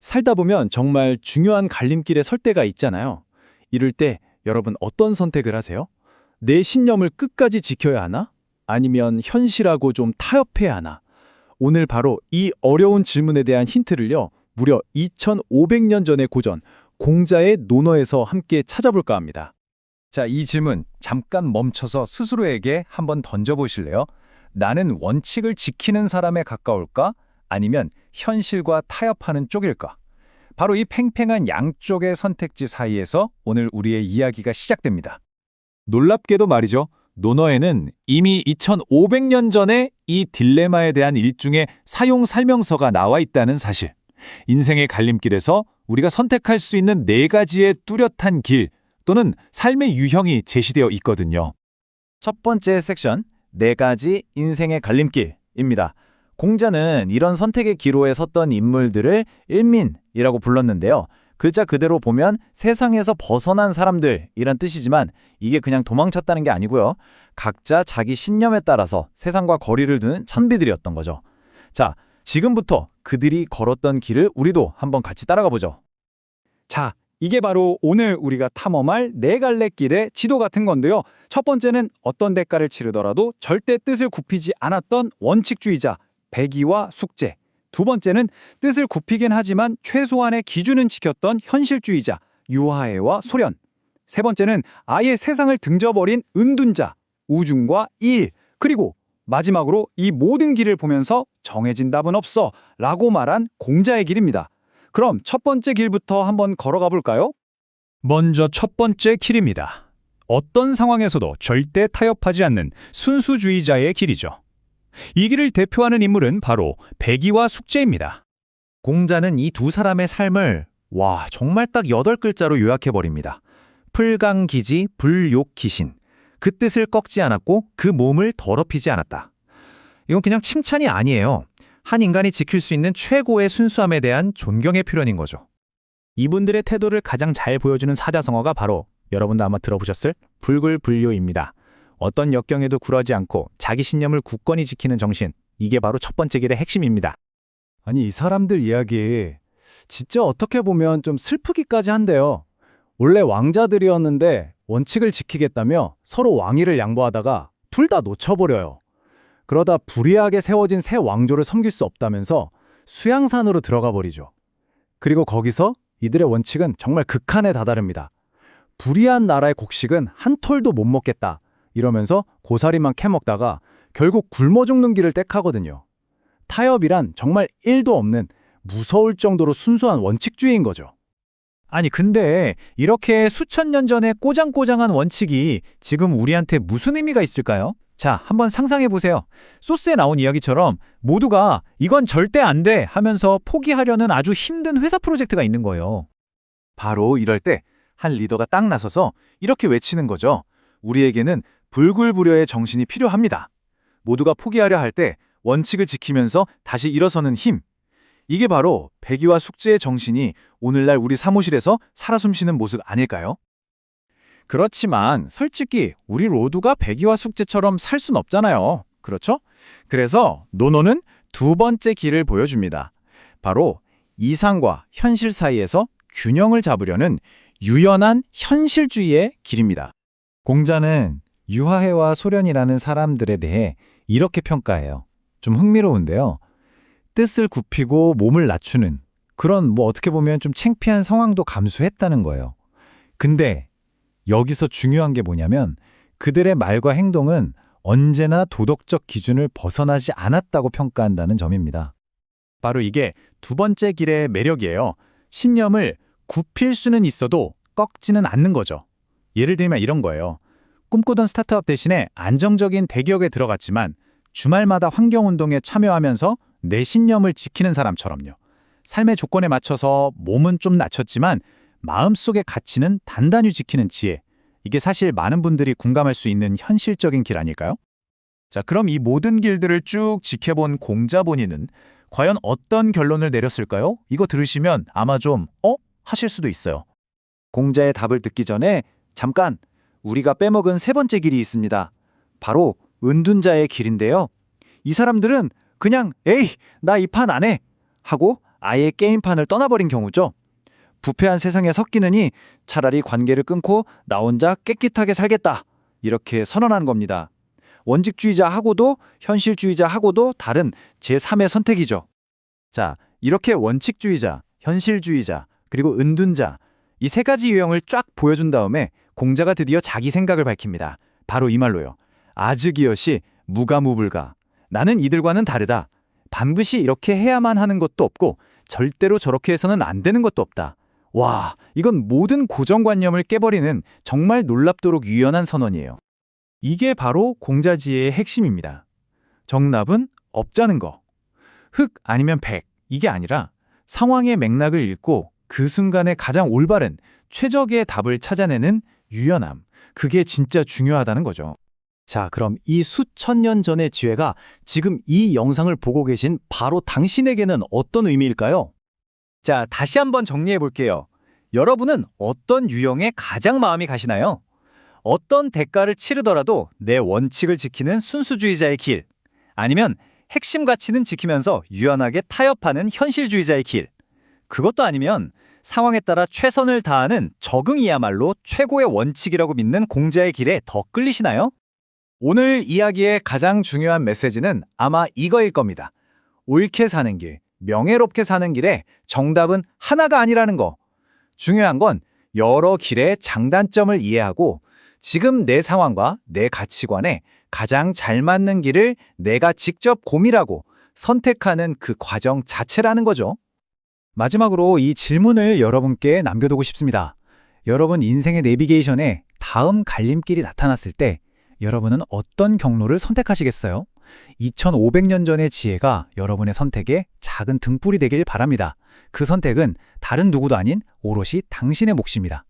살다 보면 정말 중요한 갈림길에 설 때가 있잖아요. 이럴 때 여러분 어떤 선택을 하세요? 내 신념을 끝까지 지켜야 하나? 아니면 현실하고 좀 타협해야 하나? 오늘 바로 이 어려운 질문에 대한 힌트를요. 무려 2500년 전의 고전 공자의 논어에서 함께 찾아볼까 합니다. 자, 이 질문 잠깐 멈춰서 스스로에게 한번 던져보실래요? 나는 원칙을 지키는 사람에 가까울까? 아니면 현실과 타협하는 쪽일까? 바로 이 팽팽한 양쪽의 선택지 사이에서 오늘 우리의 이야기가 시작됩니다. 놀랍게도 말이죠. 논어에는 이미 2500년 전에 이 딜레마에 대한 일종의 사용 설명서가 나와 있다는 사실. 인생의 갈림길에서 우리가 선택할 수 있는 네 가지의 뚜렷한 길 또는 삶의 유형이 제시되어 있거든요. 첫 번째 섹션, 네 가지 인생의 갈림길입니다. 공자는 이런 선택의 기로에 섰던 인물들을 일민이라고 불렀는데요. 글자 그대로 보면 세상에서 벗어난 사람들이란 뜻이지만 이게 그냥 도망쳤다는 게 아니고요. 각자 자기 신념에 따라서 세상과 거리를 두는 찬비들이었던 거죠. 자, 지금부터 그들이 걸었던 길을 우리도 한번 같이 따라가 보죠. 자, 이게 바로 오늘 우리가 탐험할 네 갈래 길의 지도 같은 건데요. 첫 번째는 어떤 대가를 치르더라도 절대 뜻을 굽히지 않았던 원칙주의자 백이와 숙제. 두 번째는 뜻을 굽히긴 하지만 최소한의 기준은 지켰던 현실주의자 유하애와 소련. 세 번째는 아예 세상을 등져버린 은둔자 우중과 일. 그리고 마지막으로 이 모든 길을 보면서 정해진 답은 없어 라고 말한 공자의 길입니다. 그럼 첫 번째 길부터 한번 걸어가 볼까요? 먼저 첫 번째 길입니다. 어떤 상황에서도 절대 타협하지 않는 순수주의자의 길이죠. 이 길을 대표하는 인물은 바로 백이와 숙제입니다. 공자는 이 두 사람의 삶을 와 정말 딱 여덟 글자로 요약해 버립니다. 풀강기지 불욕기신. 그 뜻을 꺾지 않았고 그 몸을 더럽히지 않았다. 이건 그냥 칭찬이 아니에요. 한 인간이 지킬 수 있는 최고의 순수함에 대한 존경의 표현인 거죠. 이분들의 태도를 가장 잘 보여주는 사자성어가 바로 여러분도 아마 들어보셨을 불굴불료입니다. 어떤 역경에도 굴하지 않고 자기 신념을 굳건히 지키는 정신, 이게 바로 첫 번째 길의 핵심입니다. 아니 이 사람들 이야기 진짜 어떻게 보면 좀 슬프기까지 한데요. 원래 왕자들이었는데 원칙을 지키겠다며 서로 왕위를 양보하다가 둘 다 놓쳐버려요. 그러다 불의하게 세워진 새 왕조를 섬길 수 없다면서 수양산으로 들어가 버리죠. 그리고 거기서 이들의 원칙은 정말 극한에 다다릅니다. 불의한 나라의 곡식은 한 톨도 못 먹겠다 이러면서 고사리만 캐먹다가 결국 굶어 죽는 길을 택하거든요. 타협이란 정말 1도 없는 무서울 정도로 순수한 원칙주의인 거죠. 아니 근데 이렇게 수천 년 전에 꼬장꼬장한 원칙이 지금 우리한테 무슨 의미가 있을까요? 자, 한번 상상해 보세요. 소스에 나온 이야기처럼 모두가 이건 절대 안 돼 하면서 포기하려는 아주 힘든 회사 프로젝트가 있는 거예요. 바로 이럴 때 한 리더가 딱 나서서 이렇게 외치는 거죠. 우리에게는 불굴불여의 정신이 필요합니다. 모두가 포기하려 할 때 원칙을 지키면서 다시 일어서는 힘. 이게 바로 백이와 숙제의 정신이 오늘날 우리 사무실에서 살아 숨쉬는 모습 아닐까요? 그렇지만 솔직히 우리 로드가 백이와 숙제처럼 살 순 없잖아요. 그렇죠? 그래서 노노는 두 번째 길을 보여줍니다. 바로 이상과 현실 사이에서 균형을 잡으려는 유연한 현실주의의 길입니다. 공자는 유하해와 소련이라는 사람들에 대해 이렇게 평가해요. 좀 흥미로운데요. 뜻을 굽히고 몸을 낮추는 그런 뭐 어떻게 보면 좀 창피한 상황도 감수했다는 거예요. 근데 여기서 중요한 게 뭐냐면 그들의 말과 행동은 언제나 도덕적 기준을 벗어나지 않았다고 평가한다는 점입니다. 바로 이게 두 번째 길의 매력이에요. 신념을 굽힐 수는 있어도 꺾지는 않는 거죠. 예를 들면 이런 거예요. 꿈꾸던 스타트업 대신에 안정적인 대기업에 들어갔지만 주말마다 환경운동에 참여하면서 내 신념을 지키는 사람처럼요. 삶의 조건에 맞춰서 몸은 좀 낮췄지만 마음속의 가치는 단단히 지키는 지혜. 이게 사실 많은 분들이 공감할 수 있는 현실적인 길 아닐까요? 자, 그럼 이 모든 길들을 쭉 지켜본 공자 본인은 과연 어떤 결론을 내렸을까요? 이거 들으시면 아마 좀 어? 하실 수도 있어요. 공자의 답을 듣기 전에 잠깐 우리가 빼먹은 세 번째 길이 있습니다. 바로 은둔자의 길인데요. 이 사람들은 그냥 에이 나 이 판 안 해 하고 아예 게임판을 떠나버린 경우죠. 부패한 세상에 섞이느니 차라리 관계를 끊고 나 혼자 깨끗하게 살겠다. 이렇게 선언한 겁니다. 원칙주의자하고도 현실주의자하고도 다른 제3의 선택이죠. 자, 이렇게 원칙주의자, 현실주의자, 그리고 은둔자 이 세 가지 유형을 쫙 보여준 다음에 공자가 드디어 자기 생각을 밝힙니다. 바로 이 말로요. 아즈기여시 무가무불가. 나는 이들과는 다르다. 반드시 이렇게 해야만 하는 것도 없고 절대로 저렇게 해서는 안 되는 것도 없다. 와, 이건 모든 고정관념을 깨버리는 정말 놀랍도록 유연한 선언이에요. 이게 바로 공자지혜의 핵심입니다. 정답은 없자는 거. 흑 아니면 백 이게 아니라 상황의 맥락을 읽고 그 순간에 가장 올바른 최적의 답을 찾아내는 유연함. 그게 진짜 중요하다는 거죠. 자, 그럼 이 수천 년 전의 지혜가 지금 이 영상을 보고 계신 바로 당신에게는 어떤 의미일까요? 자, 다시 한번 정리해 볼게요. 여러분은 어떤 유형에 가장 마음이 가시나요? 어떤 대가를 치르더라도 내 원칙을 지키는 순수주의자의 길, 아니면 핵심 가치는 지키면서 유연하게 타협하는 현실주의자의 길, 그것도 아니면 상황에 따라 최선을 다하는 적응이야말로 최고의 원칙이라고 믿는 공자의 길에 더 끌리시나요? 오늘 이야기의 가장 중요한 메시지는 아마 이거일 겁니다. 옳게 사는 길, 명예롭게 사는 길에 정답은 하나가 아니라는 거. 중요한 건 여러 길의 장단점을 이해하고 지금 내 상황과 내 가치관에 가장 잘 맞는 길을 내가 직접 고민하고 선택하는 그 과정 자체라는 거죠. 마지막으로 이 질문을 여러분께 남겨두고 싶습니다. 여러분 인생의 내비게이션에 다음 갈림길이 나타났을 때 여러분은 어떤 경로를 선택하시겠어요? 2500년 전의 지혜가 여러분의 선택에 작은 등불이 되길 바랍니다. 그 선택은 다른 누구도 아닌 오롯이 당신의 몫입니다.